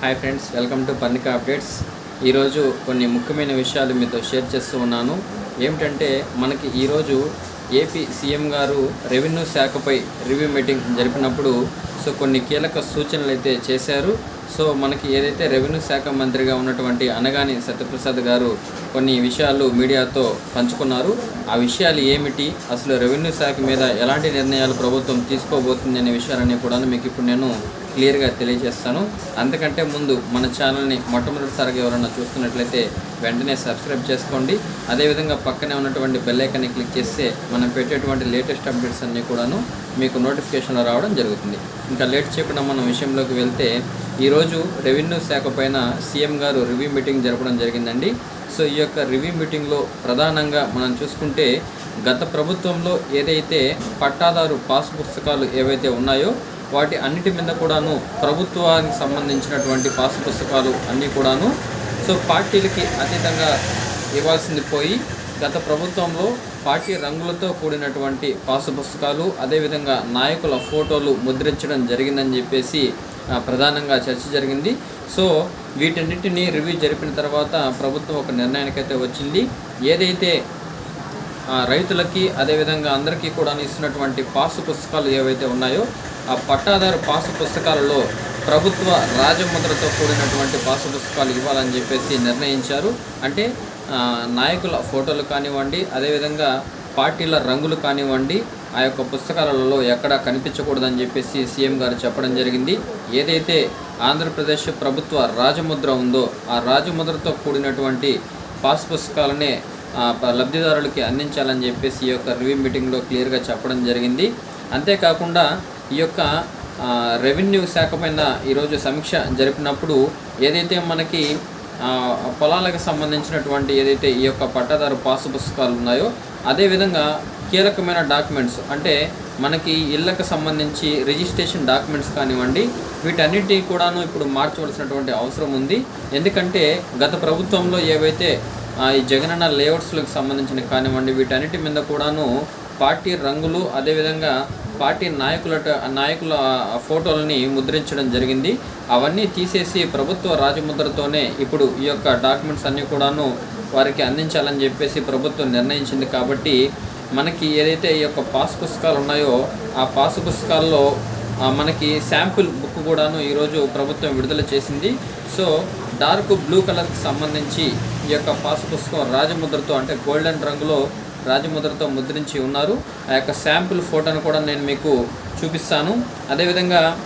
Hi friends welcome to పన్నిక updates. ఈరోజు కొన్ని ముఖ్యమైన విషయాలు మీతో షేర్ చేస్తూ ఉన్నాను. ఏమిటంటే మనకి ఈరోజు ఏపీ సీఎం గారు రెవెన్యూ శాఖపై రివ్యూ మీటింగ్ జరిపినప్పుడు సో కొన్ని కీలక సూచనలు అయితే చేశారు. సో మనకి ఏదైతే రెవెన్యూ శాఖ మంత్రిగా ఉన్నటువంటి అనగాని సత్యప్రసాద్ గారు కొన్ని విషయాలు మీడియాతో పంచుకున్నారు. ఆ విషయాలు ఏమిటి? అసలు రెవెన్యూ శాఖ మీద ఎలాంటి నిర్ణయాలు ప్రభుత్వం తీసుకోబోతుంది అనే విషయాలన్నీ కూడా మీకు ఇప్పుడు నేను క్లియర్గా తెలియజేస్తాను. అంతకంటే ముందు మన ఛానల్ని మొట్టమొదటిసారిగా ఎవరైనా చూస్తున్నట్లయితే వెంటనే సబ్స్క్రైబ్ చేసుకోండి. అదేవిధంగా పక్కనే ఉన్నటువంటి బెల్లైకన్ని క్లిక్ చేస్తే మనం పెట్టేటువంటి లేటెస్ట్ అప్డేట్స్ అన్నీ కూడాను మీకు నోటిఫికేషన్లో రావడం జరుగుతుంది. ఇంకా లేట్ చేయకుండా మనం విషయంలోకి వెళ్తే ఈరోజు రెవెన్యూ శాఖ పైన సీఎం గారు రివ్యూ మీటింగ్ జరపడం జరిగిందండి. సో ఈ యొక్క రివ్యూ మీటింగ్లో ప్రధానంగా మనం చూసుకుంటే గత ప్రభుత్వంలో ఏదైతే పట్టాదారు పాస్ పుస్తకాలు ఏవైతే ఉన్నాయో వాటి అన్నిటి మీద కూడాను ప్రభుత్వానికి సంబంధించినటువంటి పాస్ పుస్తకాలు అన్నీ కూడాను. సో పార్టీలకి అతీతంగా ఇవ్వాల్సింది పోయి గత ప్రభుత్వంలో పార్టీ రంగులతో కూడినటువంటి పాసు పుస్తకాలు అదేవిధంగా నాయకుల ఫోటోలు ముద్రించడం జరిగిందని చెప్పేసి ప్రధానంగా చర్చ జరిగింది. సో వీటన్నిటిని రివ్యూ జరిపిన తర్వాత ప్రభుత్వం ఒక నిర్ణయానికైతే వచ్చింది. ఏదైతే రైతులకి అదేవిధంగా అందరికీ కూడా ఇస్తున్నటువంటి పాసు పుస్తకాలు ఏవైతే ఉన్నాయో ఆ పట్టాదారు పాసు పుస్తకాలలో ప్రభుత్వ రాజముద్రతో కూడినటువంటి పాసు పుస్తకాలు ఇవ్వాలని చెప్పేసి నిర్ణయించారు. అంటే నాయకుల ఫోటోలు కానివ్వండి అదేవిధంగా పార్టీల రంగులు కానివ్వండి ఆ యొక్క పుస్తకాలలో ఎక్కడా కనిపించకూడదని చెప్పేసి సీఎం గారు చెప్పడం జరిగింది. ఏదైతే ఆంధ్రప్రదేశ్ ప్రభుత్వ రాజముద్ర ఉందో ఆ రాజముద్రతో కూడినటువంటి పాస్ పుస్తకాలనే లబ్ధిదారులకి అందించాలని చెప్పేసి ఈ యొక్క రివ్యూ మీటింగ్లో క్లియర్గా చెప్పడం జరిగింది. అంతేకాకుండా ఈ యొక్క రెవెన్యూ శాఖ పైన ఈరోజు సమీక్ష జరిపినప్పుడు ఏదైతే మనకి పొలాలకు సంబంధించినటువంటి ఏదైతే ఈ యొక్క పట్టాదారు పాసు పుస్తకాలు ఉన్నాయో అదేవిధంగా కీలకమైన డాక్యుమెంట్స్ అంటే మనకి ఇళ్ళకు సంబంధించి రిజిస్ట్రేషన్ డాక్యుమెంట్స్ కానివ్వండి వీటన్నిటి కూడాను ఇప్పుడు మార్చవలసినటువంటి అవసరం ఉంది. ఎందుకంటే గత ప్రభుత్వంలో ఏవైతే ఈ జగనన్న లేఅవుట్స్లకు సంబంధించిన కానివ్వండి వీటన్నిటి మీద కూడాను పార్టీ రంగులు అదేవిధంగా పార్టీ నాయకుల నాయకుల ఫోటోలని ముద్రించడం జరిగింది. అవన్నీ తీసేసి ప్రభుత్వ రాజముద్రతోనే ఇప్పుడు ఈ యొక్క డాక్యుమెంట్స్ అన్నీ కూడాను వారికి అందించాలని చెప్పేసి ప్రభుత్వం నిర్ణయించింది. కాబట్టి మనకి ఏదైతే ఈ యొక్క పాస్ పుస్తకాలు ఉన్నాయో ఆ పాస్ పుస్తకాల్లో మనకి శాంపుల్ బుక్ కూడాను ఈరోజు ప్రభుత్వం విడుదల చేసింది. సో డార్క్ బ్లూ కలర్కి సంబంధించి ఈ యొక్క పాస్ పుస్తకం రాజముద్రతో అంటే గోల్డెన్ రంగులో రాజముద్రతో ముద్రించి ఉన్నారు. ఆ యొక్క శాంపుల్ ఫోటోను కూడా నేను మీకు చూపిస్తాను. అదేవిధంగా